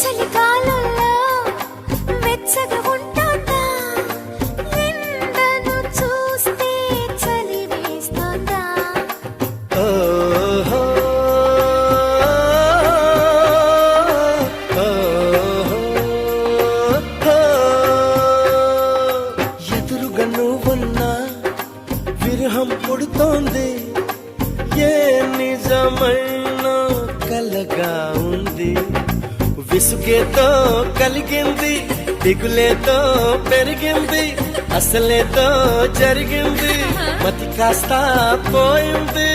చలికాలంలో వెచ్చగా ఉంటాట చూస్తే చలి వేస్తాట ఎదురుగా నువ్వున్నా విరహం పుడుతోంది. ఏ నిజమైన కలగా ఉంది. విసుగేతో కలిగింది దిగులేతో పెరిగింది అసలేతో జరిగింది మతి కాస్త పోయింది.